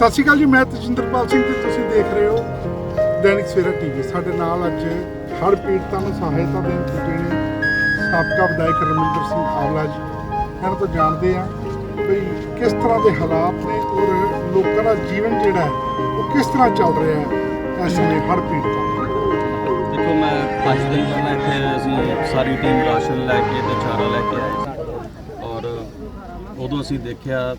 ਸਤਿ ਸ਼੍ਰੀ ਅਕਾਲ ਜੀ, ਮੈਂ ਤਜਿੰਦਰਪਾਲ ਸਿੰਘ ਤੇ ਤੁਸੀਂ ਦੇਖ ਰਹੇ ਹੋ ਦੈਨਿਕ ਸਵੇਰਾ ਟੀਵੀ ਸਾਡੇ ਨਾਲ ਅੱਜ ਹਰ ਪੀੜਤਾਂ ਨੂੰ ਸਹਾਇਤਾ ਦੇਣ ਪੁੱਜੇ ਸਾਬਕਾ ਵਿਧਾਇਕ ਰਮਿੰਦਰ ਸਿੰਘ ਆਵਲਾ ਜੀ, ਇਹਨਾਂ ਤੋਂ ਜਾਣਦੇ ਆ ਵੀ ਕਿਸ ਤਰ੍ਹਾਂ ਦੇ ਹਾਲਾਤ ਨੇ ਔਰ ਲੋਕਾਂ ਦਾ ਜੀਵਨ ਜਿਹੜਾ ਹੈ, ਉਹ ਕਿਸ ਤਰ੍ਹਾਂ ਚੱਲ ਰਿਹਾ ਹੈ ਇਸ ਸਮੇਂ ਹਰ ਪੀੜਤਾਂ ਦਾ। ਦੇਖੋ, ਮੈਂ 5 ਦਿਨ ਪਹਿਲਾਂ ਇੱਥੇ ਅਸੀਂ ਸਾਰੀ ਟੀਮ ਰਾਸ਼ਨ ਲੈ ਕੇ ਤੇ ਚਾਰਾ ਲੈ ਕੇ ਆਏ ਔਰ ਉਦੋਂ ਅਸੀਂ ਦੇਖਿਆ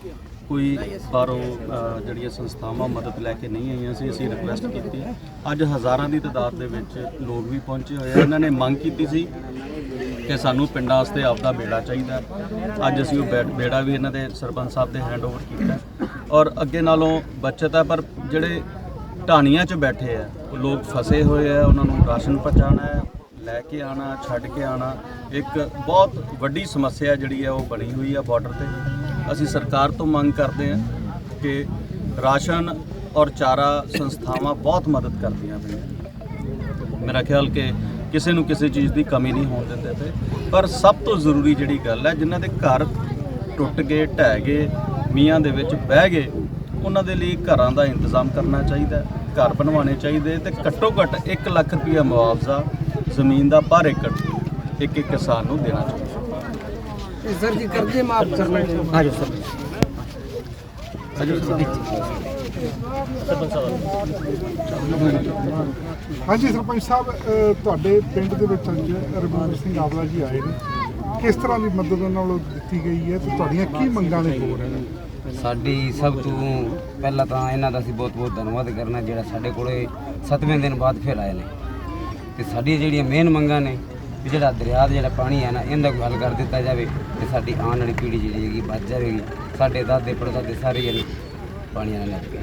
ਕੋਈ ਬਾਹਰੋਂ ਅ, ਜਿਹੜੀਆਂ ਸੰਸਥਾਵਾਂ ਮਦਦ ਲੈ ਕੇ ਨਹੀਂ ਆਈਆਂ ਸੀ ਅਸੀਂ ਰਿਕੁਐਸਟ ਕੀਤੀ। ਅੱਜ ਹਜ਼ਾਰਾਂ ਦੀ ਤਾਦਾਦ ਦੇ ਵਿੱਚ ਲੋਕ ਵੀ ਪਹੁੰਚੇ ਹੋਏ ਆ। ਇਹਨਾਂ ਨੇ ਮੰਗ ਕੀਤੀ ਸੀ ਕਿ ਸਾਨੂੰ ਪਿੰਡਾਂ ਵਾਸਤੇ ਆਪਦਾ ਬੇੜਾ ਚਾਹੀਦਾ ਅੱਜ ਅਸੀਂ ਉਹ ਬੇ- ਬੇੜਾ ਵੀ ਇਹਨਾਂ ਦੇ ਸਰਪੰਚ ਸਾਹਿਬ ਦੇ ਹੈਂਡਓਵਰ ਕੀਤਾ ਔਰ ਅੱਗੇ ਨਾਲੋਂ ਬਚਤ ਹੈ ਪਰ ਜਿਹੜੇ ਢਾਣੀਆਂ 'ਚ ਬੈਠੇ ਆ ਉਹ ਲੋਕ ਫਸੇ ਹੋਏ ਆ ਉਹਨਾਂ ਨੂੰ ਰਾਸ਼ਨ ਪਹੁੰਚਾਉਣਾ ਹੈ ਲੈ ਕੇ ਆਣਾ ਛੱਡ ਕੇ ਆਣਾ ਇੱਕ ਬਹੁਤ ਵੱਡੀ ਸਮੱਸਿਆ ਜਿਹੜੀ ਹੈ ਉਹ ਬਣੀ ਹੋਈ ਆ ਬਾਰਡਰ ਤੇ। ਅਸੀਂ ਸਰਕਾਰ ਤੋਂ ਮੰਗ ਕਰਦੇ ਹਾਂ ਕਿ ਰਾਸ਼ਨ ਔਰ ਚਾਰਾ ਸੰਸਥਾਵਾਂ ਬਹੁਤ ਮਦਦ ਕਰਦੀਆਂ ਪਈਆਂ। ਮੇਰਾ ਖਿਆਲ ਕਿ ਕਿਸੇ ਨੂੰ ਕਿਸੇ ਚੀਜ਼ ਦੀ ਕਮੀ ਨਹੀਂ ਹੋਣ ਦਿੰਦੇ ਤੇ। ਪਰ ਸਭ ਤੋਂ ਜ਼ਰੂਰੀ ਜਿਹੜੀ ਗੱਲ ਹੈ, ਜਿਨ੍ਹਾਂ ਦੇ ਘਰ ਟੁੱਟ ਗਏ, ਢਹਿ ਗਏ ਮੀਆਂ ਦੇ ਵਿੱਚ ਬਹਿ ਗਏ, ਉਹਨਾਂ ਦੇ ਲਈ ਘਰਾਂ ਦਾ ਇੰਤਜ਼ਾਮ ਕਰਨਾ ਚਾਹੀਦਾ ਘਰ ਬਣਵਾਉਣੇ ਚਾਹੀਦੇ ਤੇ ਘੱਟੋ ਘੱਟ 1 ਲੱਖ ਰੁਪਇਆ ਮੁਆਵਜ਼ਾ ਜ਼ਮੀਨ ਦਾ ਪਰ ਏਕੜ ਇੱਕ ਇੱਕ ਕਿਸਾਨ ਨੂੰ ਦੇਣਾ ਚਾਹੀਦਾ। ਇਹ ਸਰ ਜੀ ਕਰਜ਼ੇ ਮਾਫ ਕਰਨਾ। ਚਾਹੀਦਾ ਆ ਜਾਓ ਸਰ। ਹਾਂਜੀ ਸਰਪੰਚ ਸਾਹਿਬ ਤੁਹਾਡੇ ਪਿੰਡ ਦੇ ਵਿੱਚ ਅੱਜ ਰਮਿੰਦਰ ਸਿੰਘ ਆਵਲਾ ਜੀ ਆਏ ਨੇ। ਕਿਸ ਤਰ੍ਹਾਂ ਦੀ ਮਦਦ ਉਹਨਾਂ ਵੱਲੋਂ ਦਿੱਤੀ ਗਈ ਹੈ ਤੇ ਤੁਹਾਡੀਆਂ ਕੀ ਮੰਗਾਂ ਨੇ ਹੋਰ? ਸਾਡੀ ਸਭ ਤੋਂ ਪਹਿਲਾਂ ਤਾਂ ਇਹਨਾਂ ਦਾ ਅਸੀਂ ਬਹੁਤ ਬਹੁਤ ਧੰਨਵਾਦ ਕਰਨਾ ਜਿਹੜਾ ਸਾਡੇ ਕੋਲੇ 7ਵੇਂ ਦਿਨ ਬਾਅਦ ਫਿਰ ਆਏ ਨੇ। ਤੇ ਸਾਡੀਆਂ ਜਿਹੜੀਆਂ ਮੇਨ ਮੰਗਾਂ ਨੇ ਵੀ ਜਿਹੜਾ ਦਰਿਆ ਦਾ ਜਿਹੜਾ ਪਾਣੀ ਹੈ ਨਾ, ਇਹਦਾ ਕੋਈ ਹੱਲ ਕਰ ਦਿੱਤਾ ਜਾਵੇ ਤੇ ਸਾਡੀ ਆਉਣ ਵਾਲੀ ਪੀੜ੍ਹੀ ਜਿਹੜੀ ਹੈਗੀ ਬਚ ਜਾਵੇਗੀ। ਸਾਡੇ ਦਾਦੇ ਪੜਦਾਦੇ ਸਾਰੇ ਜਣੇ ਪਾਣੀ ਨਾਲ ਲੱਗ ਗਏ।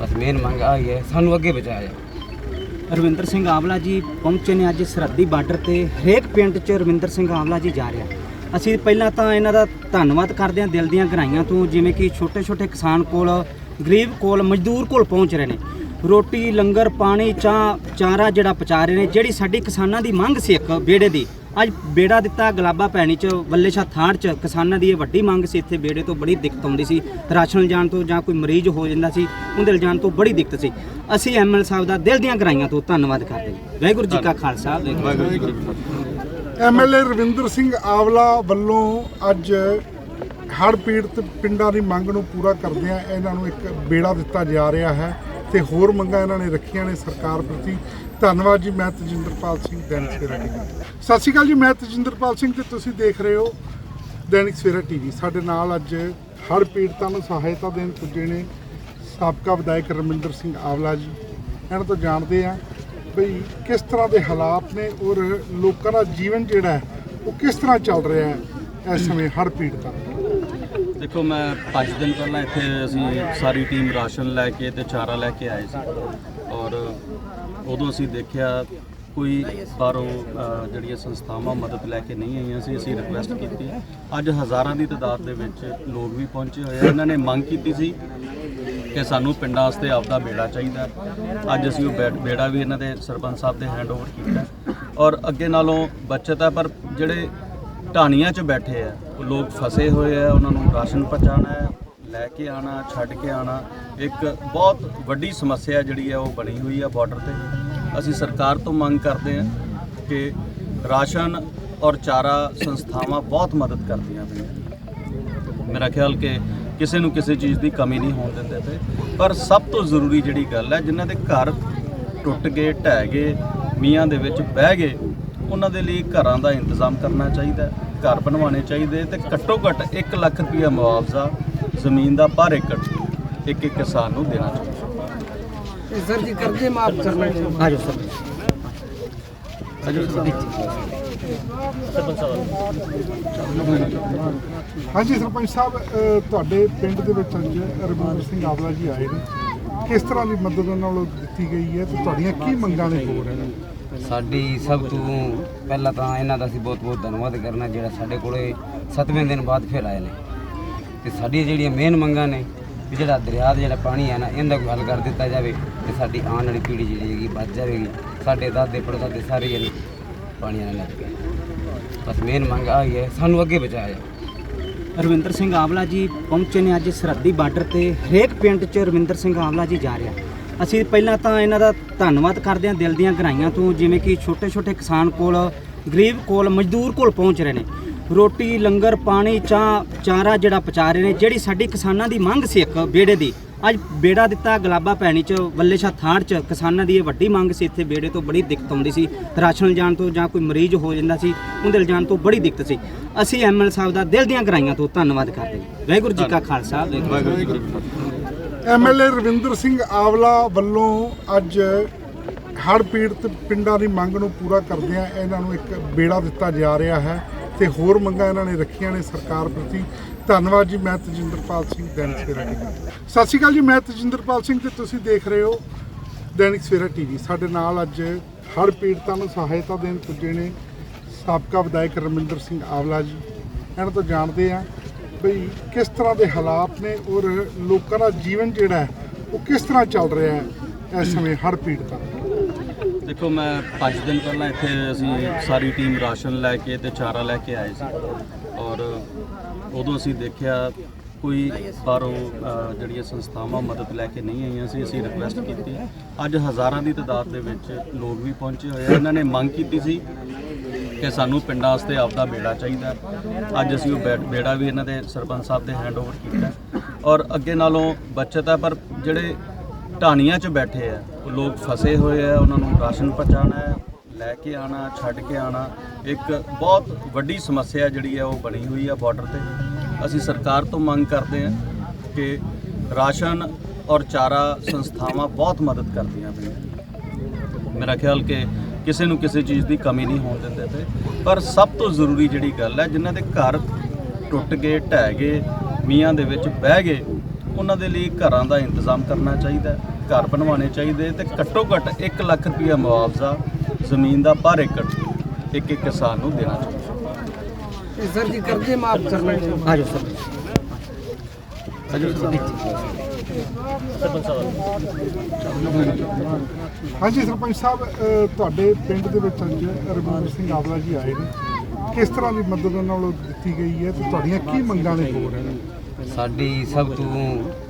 ਬਸ ਮੇਨ ਮੰਗ ਆ ਹੈ, ਸਾਨੂੰ ਅੱਗੇ ਬਚਾਇਆ ਜਾਵੇ। ਰਵਿੰਦਰ ਸਿੰਘ ਆਵਲਾ ਜੀ ਪਹੁੰਚੇ ਨੇ ਅੱਜ ਸਰਹੱਦੀ ਬਾਰਡਰ ਤੇ। ਹਰੇਕ ਪਿੰਡ 'ਚ ਰਵਿੰਦਰ ਸਿੰਘ ਆਵਲਾ ਜੀ ਜਾ ਰਿਹਾ। ਅਸੀਂ ਪਹਿਲਾਂ ਤਾਂ ਇਹਨਾਂ ਦਾ ਧੰਨਵਾਦ ਕਰਦੇ ਹਾਂ ਦਿਲ ਦੀਆਂ ਗਹਿਰਾਈਆਂ ਤੋਂ, ਜਿਵੇਂ ਕਿ ਛੋਟੇ-ਛੋਟੇ ਕਿਸਾਨ ਕੋਲ, ਗਰੀਬ ਕੋਲ, ਮਜ਼ਦੂਰ ਕੋਲ ਪਹੁੰਚ ਰਹੇ ਨੇ। ਰੋਟੀ, ਲੰਗਰ, ਪਾਣੀ ਚਾਹ, ਚਾਰਾ ਜਿਹੜਾ ਪਹੁੰਚਾ ਰਹੇ ਨੇ, ਜਿਹੜੀ ਸਾਡੀ ਕਿਸਾਨਾਂ ਦੀ ਮੰਗ ਸੀ ਇੱਕ ਬੇੜੇ ਦੀ। ਅੱਜ ਬੇੜਾ ਦਿੱਤਾ ਗਲਾਬਾ ਪੈਣੀ ਚ ਵੱਲੇਸ਼ਾ ਥਾੜ ਚ। ਕਿਸਾਨਾਂ ਦੀ ਇਹ ਵੱਡੀ ਮੰਗ ਸੀ, ਇੱਥੇ ਬੇੜੇ ਤੋਂ ਬੜੀ ਦਿੱਕਤ ਆਉਂਦੀ ਸੀ। ਰਾਸ਼ਨ ਜਾਣ ਤੋਂ ਜਾਂ ਕੋਈ ਮਰੀਜ਼ ਹੋ ਜਾਂਦਾ ਸੀ, ਉਹਦੇ ਲਿਜਾਣ ਤੋਂ ਬੜੀ ਦਿੱਕਤ ਸੀ। ਅਸੀਂ ਐਮਐਲ ਸਾਹਿਬ ਦਾ ਦਿਲ ਦੀਆਂ ਗਰਾਈਆਂ ਤੋਂ ਧੰਨਵਾਦ ਕਰਦੇ ਹਾਂ। ਵਾਹਿਗੁਰੂ ਜੀ ਕਾ ਖਾਲਸਾ, ਵਾਹਿਗੁਰੂ ਜੀ ਕੀ ਫਤਿਹ। ਐਮਐਲਏ ਰਵਿੰਦਰ ਸਿੰਘ ਆਵਲਾ ਵੱਲੋਂ ਅੱਜ ਹੜ੍ਹ ਪੀੜਤ ਪਿੰਡਾਂ ਦੀ ਮੰਗ ਨੂੰ ਪੂਰਾ ਕਰਦਿਆਂ ਇਹਨਾਂ ਨੂੰ ਇੱਕ ਬੇੜਾ ਦਿੱਤਾ ਜਾ ਰਿਹਾ ਹੈ। ਤੇ ਹੋਰ ਮੰਗਾਂ ਇਹਨਾਂ ਨੇ ਰੱਖੀਆਂ ਨੇ ਸਰਕਾਰ ਪ੍ਰਤੀ। ਧੰਨਵਾਦ ਜੀ, ਮੈਂ ਤਜਿੰਦਰਪਾਲ ਸਿੰਘ ਦੈਨਿਕ ਸਵੇਰਾ ਟੀਵੀ ਸਤਿ ਸ਼੍ਰੀ ਅਕਾਲ ਜੀ, ਮੈਂ ਤਜਿੰਦਰਪਾਲ ਸਿੰਘ ਤੇ ਤੁਸੀਂ ਦੇਖ ਰਹੇ ਹੋ ਦੈਨਿਕ ਸਵੇਰਾ ਟੀਵੀ। ਸਾਡੇ ਨਾਲ ਅੱਜ ਹਰ ਪੀੜਤਾਂ ਨੂੰ ਸਹਾਇਤਾ ਦੇਣ ਪੁੱਜੇ ਨੇ ਸਾਬਕਾ ਵਿਧਾਇਕ ਰਮਿੰਦਰ ਸਿੰਘ ਆਵਲਾ ਜੀ। ਇਹਨਾਂ ਤੋਂ ਜਾਣਦੇ ਆ ਬਈ ਕਿਸ ਤਰ੍ਹਾਂ ਦੇ ਹਾਲਾਤ ਨੇ ਔਰ ਲੋਕਾਂ ਦਾ ਜੀਵਨ ਜਿਹੜਾ ਉਹ ਕਿਸ ਤਰ੍ਹਾਂ ਚੱਲ ਰਿਹਾ ਹੈ ਇਸ ਸਮੇਂ ਹਰ ਪੀੜਤਾਂ ਦਾ। ਦੇਖੋ ਮੈਂ 5 ਦਿਨ ਪਹਿਲਾਂ ਇੱਥੇ ਅਸੀਂ ਸਾਰੀ ਟੀਮ ਰਾਸ਼ਨ ਲੈ ਕੇ ਤੇ ਚਾਰਾ ਲੈ ਕੇ ਆਏ ਸੀ। ਔਰ ਉਦੋਂ ਅਸੀਂ ਦੇਖਿਆ ਕੋਈ ਬਾਹਰੋਂ ਅ, ਜਿਹੜੀਆਂ ਸੰਸਥਾਵਾਂ ਮਦਦ ਲੈ ਕੇ ਨਹੀਂ ਆਈਆਂ ਸੀ ਅਸੀਂ ਰਿਕੁਐਸਟ ਕੀਤੀ। ਅੱਜ ਹਜ਼ਾਰਾਂ ਦੀ ਤਾਦਾਦ ਦੇ ਵਿੱਚ ਲੋਕ ਵੀ ਪਹੁੰਚੇ ਹੋਏ ਆ। ਇਹਨਾਂ ਨੇ ਮੰਗ ਕੀਤੀ ਸੀ ਕਿ ਸਾਨੂੰ ਪਿੰਡਾਂ ਵਾਸਤੇ ਆਪਦਾ ਬੇੜਾ ਚਾਹੀਦਾ ਅੱਜ ਅਸੀਂ ਉਹ ਬੇ- ਬੇੜਾ ਵੀ ਇਹਨਾਂ ਦੇ ਸਰਪੰਚ ਸਾਹਿਬ ਦੇ ਹੈਂਡਓਵਰ ਕੀਤਾ ਔਰ ਅੱਗੇ ਨਾਲੋਂ ਬਚਤ ਹੈ ਪਰ ਜਿਹੜੇ ਢਾਣੀਆਂ 'ਚ ਬੈਠੇ ਆ ਲੋਕ ਫਸੇ ਹੋਏ ਆ ਉਹਨਾਂ ਨੂੰ ਰਾਸ਼ਨ ਪਹੁੰਚਾਉਣਾ ਹੈ ਲੈ ਕੇ ਆਣਾ ਛੱਡ ਕੇ ਆਣਾ ਇੱਕ ਬਹੁਤ ਵੱਡੀ ਸਮੱਸਿਆ ਜਿਹੜੀ ਹੈ ਉਹ ਬਣੀ ਹੋਈ ਹੈ ਬਾਰਡਰ ਤੇ। ਅਸੀਂ ਸਰਕਾਰ ਤੋਂ ਮੰਗ ਕਰਦੇ ਹਾਂ ਕਿ ਰਾਸ਼ਨ ਔਰ ਚਾਰਾ ਸੰਸਥਾਵਾਂ ਬਹੁਤ ਮਦਦ ਕਰਦੀਆਂ ਪਈਆਂ ਮੇਰਾ ਖਿਆਲ ਕਿ ਕਿਸੇ ਨੂੰ ਕਿਸੇ ਚੀਜ਼ ਦੀ ਕਮੀ ਨਹੀਂ ਹੋਣ ਦਿੰਦੇ ਤੇ। ਪਰ ਸਭ ਤੋਂ ਜ਼ਰੂਰੀ ਜਿਹੜੀ ਗੱਲ ਹੈ ਜਿਨ੍ਹਾਂ ਦੇ ਘਰ ਟੁੱਟ ਗਏ ਢਹਿ ਗਏ ਮੀਆਂ ਦੇ ਵਿੱਚ ਬਹਿ ਗਏ ਉਹਨਾਂ ਦੇ ਲਈ ਘਰਾਂ ਦਾ ਇੰਤਜ਼ਾਮ ਕਰਨਾ ਚਾਹੀਦਾ ਹੈ, ਘਰ ਬਣਵਾਉਣੇ ਚਾਹੀਦੇ ਤੇ ਘੱਟੋ ਘੱਟ 1 ਲੱਖ ਰੁਪਇਆ ਮੁਆਵਜ਼ਾ ਜ਼ਮੀਨ ਦਾ ਪਰ ਏਕੜ ਇੱਕ ਇੱਕ ਕਿਸਾਨ ਨੂੰ ਦੇਣਾ ਚਾਹੀਦਾ। ਇਹ ਸਰ ਜੀ ਕਰਜ਼ੇ ਮਾਫ ਕਰਨਾ ਚਾਹੀਦਾ ਆ ਜਾਓ ਸਰ। ਹਾਂਜੀ ਸਰਪੰਚ ਸਾਹਿਬ ਤੁਹਾਡੇ ਪਿੰਡ ਦੇ ਵਿੱਚ ਅੱਜ ਰਮਿੰਦਰ ਸਿੰਘ ਆਵਲਾ ਜੀ ਆਏ ਨੇ। ਕਿਸ ਤਰ੍ਹਾਂ ਦੀ ਮਦਦ ਉਹਨਾਂ ਵੱਲੋਂ ਦਿੱਤੀ ਗਈ ਹੈ ਤੇ ਤੁਹਾਡੀਆਂ ਕੀ ਮੰਗਾਂ ਨੇ ਹੋਰ? ਸਾਡੀ ਸਭ ਤੋਂ ਪਹਿਲਾਂ ਤਾਂ ਇਹਨਾਂ ਦਾ ਅਸੀਂ ਬਹੁਤ ਬਹੁਤ ਧੰਨਵਾਦ ਕਰਨਾ ਜਿਹੜਾ ਸਾਡੇ ਕੋਲੇ 7ਵੇਂ ਦਿਨ ਬਾਅਦ ਫਿਰ ਆਏ ਨੇ। ਤੇ ਸਾਡੀਆਂ ਜਿਹੜੀਆਂ ਮੇਨ ਮੰਗਾਂ ਨੇ ਵੀ ਜਿਹੜਾ ਦਰਿਆ ਦਾ ਜਿਹੜਾ ਪਾਣੀ ਹੈ ਨਾ, ਇਹਦਾ ਕੋਈ ਹੱਲ ਕਰ ਦਿੱਤਾ ਜਾਵੇ ਤੇ ਸਾਡੀ ਆਉਣ ਵਾਲੀ ਪੀੜ੍ਹੀ ਜਿਹੜੀ ਹੈਗੀ ਬਚ ਜਾਵੇਗੀ। ਸਾਡੇ ਦਾਦੇ ਪੜਦਾਦੇ ਸਾਰੇ ਜਿਹੜੇ ਪਾਣੀ ਨਾਲ ਲੱਗ ਗਏ ਬਸ ਮੇਨ ਮੰਗ ਆ ਹੀ ਹੈ, ਸਾਨੂੰ ਅੱਗੇ ਬਚਾਇਆ ਜਾਵੇ। ਰਵਿੰਦਰ ਸਿੰਘ ਆਵਲਾ ਜੀ ਪਹੁੰਚੇ ਨੇ ਅੱਜ ਸਰਹੱਦੀ ਬਾਰਡਰ ਤੇ। ਹਰੇਕ ਪਿੰਡ 'ਚ ਰਵਿੰਦਰ ਸਿੰਘ ਆਵਲਾ ਜੀ ਜਾ ਰਿਹਾ। ਅਸੀਂ ਪਹਿਲਾਂ ਤਾਂ ਇਹਨਾਂ ਦਾ ਧੰਨਵਾਦ ਕਰਦੇ ਹਾਂ ਦਿਲ ਦੀਆਂ ਗਹਿਰਾਈਆਂ ਤੋਂ, ਜਿਵੇਂ ਕਿ ਛੋਟੇ-ਛੋਟੇ ਕਿਸਾਨ ਕੋਲ, ਗਰੀਬ ਕੋਲ, ਮਜ਼ਦੂਰ ਕੋਲ ਪਹੁੰਚ ਰਹੇ ਨੇ। ਰੋਟੀ, ਲੰਗਰ, ਪਾਣੀ, ਚਾਹ, ਚਾਰਾ ਜਿਹੜਾ ਪਹੁੰਚਾ ਰਹੇ ਨੇ, ਜਿਹੜੀ ਸਾਡੀ ਕਿਸਾਨਾਂ ਦੀ ਮੰਗ ਸੀ ਇੱਕ ਬੇੜੇ ਦੀ। ਅੱਜ ਬੇੜਾ ਦਿੱਤਾ ਗਲਾਬਾ ਪੈਣੀ ਚ ਵੱਲੇ ਸ਼ਾਹ ਥਾੜ ਚ, ਕਿਸਾਨਾਂ ਦੀ ਇਹ ਵੱਡੀ ਮੰਗ ਸੀ, ਇੱਥੇ ਬੇੜੇ ਤੋਂ ਬੜੀ ਦਿੱਕਤ ਆਉਂਦੀ ਸੀ। ਰਾਸ਼ਨ ਜਾਣ ਤੋਂ ਜਾਂ ਕੋਈ ਮਰੀਜ਼ ਹੋ ਜਾਂਦਾ ਸੀ, ਉਹਦੇ ਲਿਜਾਣ ਤੋਂ ਬੜੀ ਦਿੱਕਤ ਸੀ। ਅਸੀਂ ਐਮਐਲ ਸਾਹਿਬ ਦਾ ਦਿਲ ਦੀਆਂ ਗਰਾਈਆਂ ਤੋਂ ਧੰਨਵਾਦ ਕਰਦੇ ਹਾਂ। ਵਾਹਿਗੁਰੂ ਜੀ ਕਾ ਖਾਲਸਾ। ਵਾਹਿਗੁਰੂ ਜੀ ਕੀ ਫਤਿਹ। ਐਮਐਲਏ ਰਵਿੰਦਰ ਸਿੰਘ ਆਵਲਾ ਵੱਲੋਂ ਅੱਜ ਹੜ੍ਹ ਪੀੜਤ ਪਿੰਡਾਂ ਦੀ ਮੰਗ ਨੂੰ ਪੂਰਾ ਕਰਦਿਆਂ ਇਹਨਾਂ ਨੂੰ ਇੱਕ ਬੇੜਾ ਦਿੱਤਾ ਜਾ ਰਿਹਾ ਹੈ ਤੇ ਹੋਰ ਮੰਗਾਂ ਇਹਨਾਂ ਨੇ ਰੱਖੀਆਂ ਨੇ ਸਰਕਾਰ ਪ੍ਰਤੀ। ਧੰਨਵਾਦ ਜੀ, ਮੈਂ ਤਜਿੰਦਰਪਾਲ ਸਿੰਘ, ਦੈਨਿਕ ਸਵੇਰਾ ਟੀਵੀ। ਸਤਿ ਸ਼੍ਰੀ ਅਕਾਲ ਜੀ, ਮੈਂ ਤਜਿੰਦਰਪਾਲ ਸਿੰਘ ਤੇ ਤੁਸੀਂ ਦੇਖ ਰਹੇ ਹੋ ਦੈਨਿਕ ਸਵੇਰਾ ਟੀਵੀ। ਸਾਡੇ ਨਾਲ ਅੱਜ ਹੜ੍ਹ ਪੀੜਤਾਂ ਨੂੰ ਸਹਾਇਤਾ ਦੇਣ ਪੁੱਜੇ ਨੇ ਸਾਬਕਾ ਵਿਧਾਇਕ ਰਮਿੰਦਰ ਸਿੰਘ ਆਵਲਾ ਜੀ। ਇਹਨਾਂ ਤੋਂ ਜਾਣਦੇ ਆ ਬਈ ਕਿਸ ਤਰ੍ਹਾਂ ਦੇ ਹਾਲਾਤ ਨੇ ਔਰ ਲੋਕਾਂ ਦਾ ਜੀਵਨ ਜਿਹੜਾ ਹੈ, ਉਹ ਕਿਸ ਤਰ੍ਹਾਂ ਚੱਲ ਰਿਹਾ ਹੈ ਇਸ ਸਮੇਂ ਹੜ੍ਹ ਪੀੜਤਾਂ ਦਾ। ਦੇਖੋ, ਮੈਂ 5 ਦਿਨ ਪਹਿਲਾਂ ਇੱਥੇ ਅਸੀਂ ਸਾਰੀ ਟੀਮ ਰਾਸ਼ਨ ਲੈ ਕੇ ਤੇ ਚਾਰਾ ਲੈ ਕੇ ਆਏ ਸੀ। ਔਰ ਉਦੋਂ ਅਸੀਂ ਦੇਖਿਆ ਕੋਈ ਬਾਹਰੋਂ ਜਿਹੜੀਆਂ ਸੰਸਥਾਵਾਂ ਮਦਦ ਲੈ ਕੇ ਨਹੀਂ ਆਈਆਂ ਸੀ, ਅਸੀਂ ਰਿਕੁਐਸਟ ਕੀਤੀ। ਅੱਜ ਹਜ਼ਾਰਾਂ ਦੀ ਤਾਦਾਦ ਦੇ ਵਿੱਚ ਲੋਕ ਵੀ ਪਹੁੰਚੇ ਹੋਏ ਆ। ਇਹਨਾਂ ਨੇ ਮੰਗ ਕੀਤੀ ਸੀ ਕਿ ਸਾਨੂੰ ਪਿੰਡਾਂ ਵਾਸਤੇ ਆਪਦਾ ਬੇੜਾ ਚਾਹੀਦਾ ਅੱਜ ਅਸੀਂ ਉਹ ਬੇ- ਬੇੜਾ ਵੀ ਇਹਨਾਂ ਦੇ ਸਰਪੰਚ ਸਾਹਿਬ ਦੇ ਹੈਂਡਓਵਰ ਕੀਤਾ ਔਰ ਅੱਗੇ ਨਾਲੋਂ ਬਚਤ ਹੈ, ਪਰ ਜਿਹੜੇ ਢਾਣੀਆਂ 'ਚ ਬੈਠੇ ਆ, ਉਹ ਲੋਕ ਫਸੇ ਹੋਏ ਆ, ਉਹਨਾਂ ਨੂੰ ਰਾਸ਼ਨ ਪਹੁੰਚਾਉਣਾ ਹੈ, ਲੈ ਕੇ ਆਣਾ ਛੱਡ ਕੇ ਆਣਾ ਇੱਕ ਬਹੁਤ ਵੱਡੀ ਸਮੱਸਿਆ ਜਿਹੜੀ ਹੈ ਉਹ ਬਣੀ ਹੋਈ ਆ ਬਾਰਡਰ ਤੇ। ਅਸੀਂ ਸਰਕਾਰ ਤੋਂ ਮੰਗ ਕਰਦੇ ਹਾਂ ਕਿ ਰਾਸ਼ਨ ਔਰ ਚਾਰਾ ਸੰਸਥਾਵਾਂ ਬਹੁਤ ਮਦਦ ਕਰਦੀਆਂ ਪਈਆਂ। ਮੇਰਾ ਖਿਆਲ ਕਿ ਕਿਸੇ ਨੂੰ ਕਿਸੇ ਚੀਜ਼ ਦੀ ਕਮੀ ਨਹੀਂ ਹੋਣ ਦਿੰਦੇ ਤੇ। ਪਰ ਸਭ ਤੋਂ ਜ਼ਰੂਰੀ ਜਿਹੜੀ ਗੱਲ ਹੈ ਜਿਨ੍ਹਾਂ ਦੇ ਘਰ ਟੁੱਟ ਗਏ ਢਹਿ ਗਏ ਮੀਆਂ ਦੇ ਵਿੱਚ ਬਹਿ ਗਏ ਉਹਨਾਂ ਦੇ ਲਈ ਘਰਾਂ ਦਾ ਇੰਤਜ਼ਾਮ ਕਰਨਾ ਚਾਹੀਦਾ ਹੈ, ਘਰ ਬਣਵਾਉਣੇ ਚਾਹੀਦੇ ਤੇ ਘੱਟੋ ਘੱਟ 1 ਲੱਖ ਰੁਪਇਆ ਮੁਆਵਜ਼ਾ ਜ਼ਮੀਨ ਦਾ ਪਰ ਏਕੜ ਇੱਕ ਇੱਕ ਕਿਸਾਨ ਨੂੰ ਦੇਣਾ ਚਾਹੀਦਾ। ਇਹ ਸਰ ਜੀ ਕਰਜ਼ੇ ਮਾਫ ਕਰਨੇ ਜਾਓ ਸਰ। ਹਾਂਜੀ, ਸਰਪੰਚ ਸਾਹਿਬ ਤੁਹਾਡੇ ਪਿੰਡ ਦੇ ਵਿੱਚ ਅੱਜ ਰਵਿੰਦਰ ਸਿੰਘ ਆਵਲਾ ਜੀ ਆਏ ਨੇ। ਕਿਸ ਤਰ੍ਹਾਂ ਦੀ ਮਦਦ ਉਹਨਾਂ ਵੱਲੋਂ ਦਿੱਤੀ ਗਈ ਹੈ ਤੇ ਤੁਹਾਡੀਆਂ ਕੀ ਮੰਗਾਂ ਨੇ ਹੋਰ? ਸਾਡੀ ਸਭ ਤੋਂ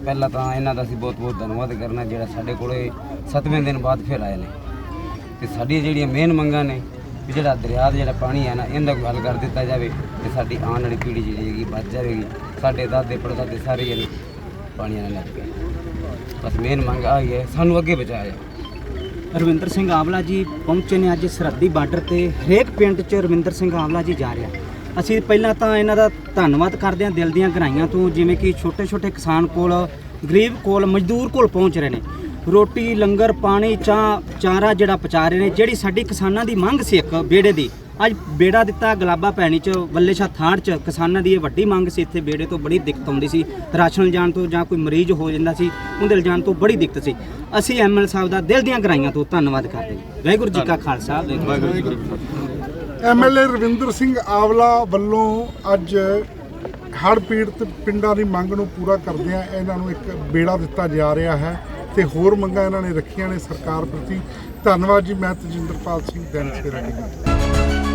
ਪਹਿਲਾਂ ਤਾਂ ਇਹਨਾਂ ਦਾ ਅਸੀਂ ਬਹੁਤ ਬਹੁਤ ਧੰਨਵਾਦ ਕਰਨਾ, ਜਿਹੜਾ ਸਾਡੇ ਕੋਲੇ 7ਵੇਂ ਦਿਨ ਬਾਅਦ ਫਿਰ ਆਏ ਨੇ। ਤੇ ਸਾਡੀਆਂ ਜਿਹੜੀਆਂ ਮੇਨ ਮੰਗਾਂ ਨੇ, ਵੀ ਜਿਹੜਾ ਦਰਿਆ ਦਾ ਜਿਹੜਾ ਪਾਣੀ ਹੈ ਨਾ, ਇਹਦਾ ਕੋਈ ਹੱਲ ਕਰ ਦਿੱਤਾ ਜਾਵੇ ਤੇ ਸਾਡੀ ਆਉਣ ਵਾਲੀ ਪੀੜ੍ਹੀ ਜਿਹੜੀ ਹੈਗੀ ਬਚ ਜਾਵੇਗੀ। ਸਾਡੇ ਦਾਦੇ ਪੜਦਾਦੇ ਸਾਰੇ ਜਿਹੜੇ ਪਾਣੀਆਂ ਨਾਲ ਲੱਗ ਗਏ। ਬਸ ਮੇਨ ਮੰਗ ਆ ਹੈ, ਸਾਨੂੰ ਅੱਗੇ ਬਚਾਇਆ ਜਾਵੇ। ਰਵਿੰਦਰ ਸਿੰਘ ਆਵਲਾ ਜੀ ਪਹੁੰਚੇ ਨੇ ਅੱਜ ਸਰਹੱਦੀ ਬਾਰਡਰ ਤੇ। ਹਰੇਕ ਪਿੰਡ 'ਚ ਰਵਿੰਦਰ ਸਿੰਘ ਆਵਲਾ ਜੀ ਜਾ ਰਿਹਾ। ਅਸੀਂ ਪਹਿਲਾਂ ਤਾਂ ਇਹਨਾਂ ਦਾ ਧੰਨਵਾਦ ਕਰਦੇ ਹਾਂ ਦਿਲ ਦੀਆਂ ਗਹਿਰਾਈਆਂ ਤੋਂ, ਜਿਵੇਂ ਕਿ ਛੋਟੇ-ਛੋਟੇ ਕਿਸਾਨ ਕੋਲ, ਗਰੀਬ ਕੋਲ, ਮਜ਼ਦੂਰ ਕੋਲ ਪਹੁੰਚ ਰਹੇ ਨੇ। ਰੋਟੀ, ਲੰਗਰ, ਪਾਣੀ, ਚਾਹ, ਚਾਰਾ ਜਿਹੜਾ ਪਹੁੰਚਾ ਰਹੇ ਨੇ, ਜਿਹੜੀ ਸਾਡੀ ਕਿਸਾਨਾਂ ਦੀ ਮੰਗ ਸੀ ਇੱਕ ਵਿਹੜੇ ਦੀ ਅੱਜ ਬੇੜਾ ਦਿੱਤਾ ਗਲਾਬਾ ਪੈਣੀ ਚ, ਵੱਲੇ ਸ਼ਾਹ ਥਾੜ ਚ। ਕਿਸਾਨਾਂ ਦੀ ਇਹ ਵੱਡੀ ਮੰਗ ਸੀ, ਇੱਥੇ ਬੇੜੇ ਤੋਂ ਬੜੀ ਦਿੱਕਤ ਆਉਂਦੀ ਸੀ। ਰਾਸ਼ਨ ਜਾਣ ਤੋਂ ਜਾਂ ਕੋਈ ਮਰੀਜ਼ ਹੋ ਜਾਂਦਾ ਸੀ, ਉਹਦੇ ਲਿਜਾਣ ਤੋਂ ਬੜੀ ਦਿੱਕਤ ਸੀ। ਅਸੀਂ ਐਮਐਲ ਸਾਹਿਬ ਦਾ ਦਿਲ ਦੀਆਂ ਗਰਾਈਆਂ ਤੋਂ ਧੰਨਵਾਦ ਕਰਦੇ ਹਾਂ। ਵਾਹਿਗੁਰੂ ਜੀ ਕਾ ਖਾਲਸਾ, ਵਾਹਿਗੁਰੂ ਜੀ ਕੀ ਫਤਿਹ। ਐਮਐਲਏ ਰਵਿੰਦਰ ਸਿੰਘ ਆਵਲਾ ਵੱਲੋਂ ਅੱਜ ਹੜ੍ਹ ਪੀੜਤ ਪਿੰਡਾਂ ਦੀ ਮੰਗ ਨੂੰ ਪੂਰਾ ਕਰਦਿਆਂ ਇਹਨਾਂ ਨੂੰ ਇੱਕ ਬੇੜਾ ਦਿੱਤਾ ਜਾ ਰਿਹਾ ਹੈ ਤੇ ਹੋਰ ਮੰਗਾਂ ਇਹਨਾਂ ਨੇ ਰੱਖੀਆਂ ਨੇ ਸਰਕਾਰ ਪ੍ਰਤੀ। ਧੰਨਵਾਦ ਜੀ, ਮੈਂ ਤਜਿੰਦਰਪਾਲ ਸਿੰਘ ਦੈਨਿਕ ਸਵੇਰਾ ਟੀਵੀ